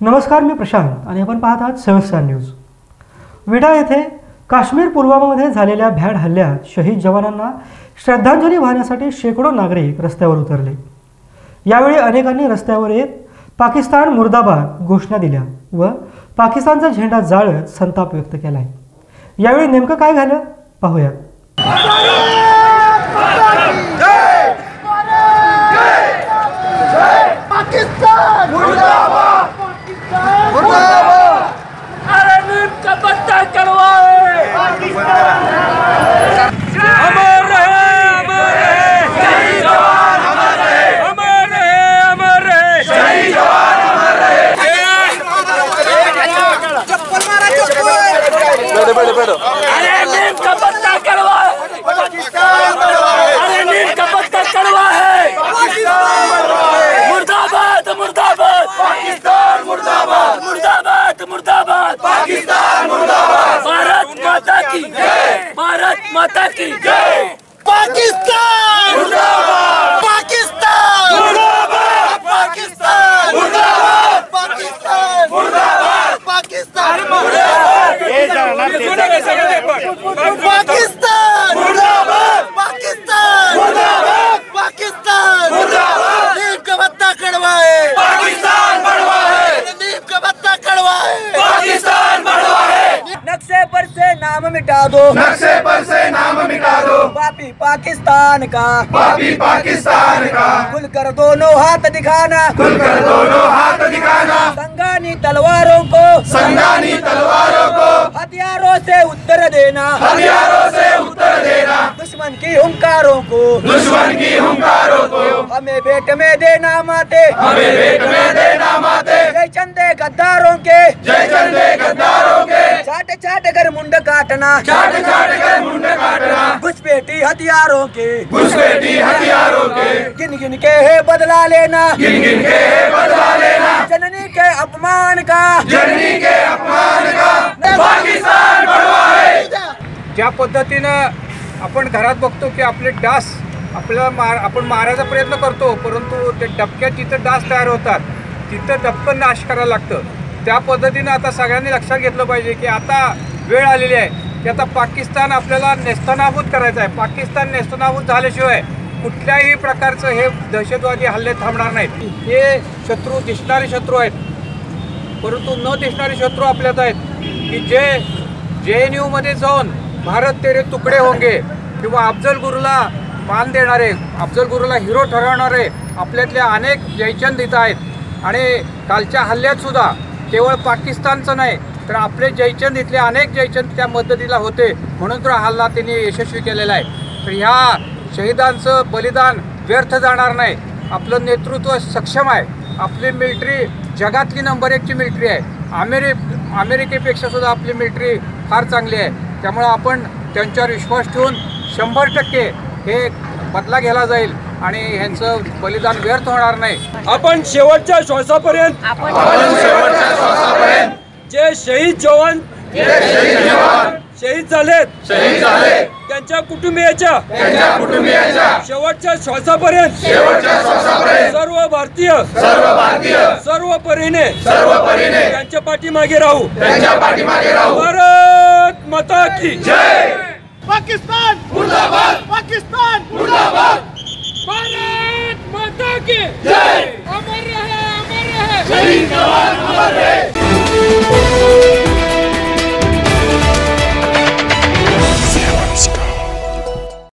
नमस्कार मी प्रशांत आणि आपण पाहत आहात सेवन न्यूज. विडा येथे काश्मीर पुलवामामध्ये झालेल्या भ्याड हल्ल्यात शहीद जवानांना श्रद्धांजली वाहण्यासाठी शेकडो नागरिक रस्त्यावर उतरले. यावेळी अनेकांनी रस्त्यावर येत पाकिस्तान मुर्दाबाद घोषणा दिल्या व पाकिस्तानचा झेंडा जाळत संताप व्यक्त केला आहे यावेळी नेमकं काय झालं? पाहूया. अरे नीम का पत्ता करवाए अरे नीम का पत्ता करवा है। मुर्दाबाद मुर्दाबाद। पाकिस्तान मुर्दाबाद मुर्दाबाद मुर्दाबाद पाकिस्तान मुर्दाबाद। भारत माता की जय। भारत माता की जय। पाकिस्तान मुर्दाबाद पाकिस्तान मुर्दाबाद पाकिस्तान मुर्दाबाद पाकिस्तान मुर्दाबाद पाकिस्तान पाकिस्तान। पाकिस्तान। मुर्दाबाद। पाकिस्तान। नीम का पत्ता कड़वा है। पाकिस्तान बड़वा है। नीम का पत्ता कड़वा है। पाकिस्तान बड़वा है। नक्शे पर से नाम मिटा दो। नक्शे पर से नाम मिटा दो। पापी पाकिस्तान का। पापी पाकिस्तान का। खुल कर दोनों हाथ दिखाना। खुलकर दोनों हाथ दिखाना। संगानी तलवारों को। संगानी तलवारों हथियारों से उत्तर देना। हथियारों से उत्तर देना। दुश्मन की हुंकारों को। दुश्मन की हुंकारों को। हमें भेंट में देना माते। हमें भेंट में देना माते। जय चंदे गद्दारों के। जय चंदे गद्दारों के। चाट चाट कर मुंड काटना। चाट चाट कर मुंड काटना। घुसपैठी हथियारों के। घुसपैठी हथियारों के। गिन गिन के है बदला लेना। गिन गिन के है बदला लेना। जननी के अपमान का। जननी के अपमान का। ज्या पद्धतीनं आपण घरात बघतो की आपले डास आपल्याला मार आपण मारायचा प्रयत्न करतो परंतु ते डबक्यात जिथं डास तयार होतात तिथं डबकं नाश करायला लागतं. त्या पद्धतीनं आता सगळ्यांनी लक्षात घेतलं पाहिजे की आता वेळ आलेली आहे की आता पाकिस्तान आपल्याला नेस्तनाबूत करायचं आहे. पाकिस्तान नेस्तनाबूत झाल्याशिवाय कुठल्याही प्रकारचं हे दहशतवादी हल्ले थांबणार नाहीत. हे शत्रू दिसणारे शत्रू आहेत. परंतु न दिसणारे शत्रू आपल्यात आहेत की जे जे एन यूमध्ये जाऊन भारत तेरे तुकडे होंगे किंवा अफजल गुरुला मान देणारे अफजल गुरुला हिरो ठरवणारे आपल्यातले अनेक जयचंद इथं आहेत. आणि कालच्या हल्ल्यातसुद्धा केवळ पाकिस्तानचं नाही तर आपले जयचंद इथले अनेक जयचंद त्या मदतीला होते. म्हणून तर हल्ला त्यांनी यशस्वी केलेला आहे. तर ह्या शहीदांचं बलिदान व्यर्थ जाणार नाही. आपलं नेतृत्व सक्षम आहे. आपली मिलिटरी जगातली नंबर एकची मिलिटरी आहे. अमेरि अमेरिकेपेक्षासुद्धा आपली मिलिटरी फार चांगली आहे. त्यामुळं आपण त्यांच्यावर विश्वास ठेवून शंभर टक्के हे बदला घ्यायला जाईल आणि ह्यांचं बलिदान व्यर्थ होणार नाही. आपण शेवटच्या श्वासापर्यंत जे शहीद जवान. शहीद झालेत. शहीद झाले त्यांच्या कुटुंबियाच्या. शेवटच्या श्वासापर्यंत. शेवटच्या श्वासापर्यंत. सर्व भारतीय. सर्व भारतीय. सर्व परीने. सर्व परीने. त्यांच्या पाठीमागे राहू. त्यांच्या पाठीमागे राहू. भारत! माता की। जय। पाकिस्तान। मुर्दाबाद। पाकिस्तान। मुर्दाबाद। भारत माता की। जय। अमर रहे अमर रहे। शहीद जवान अमर रहे।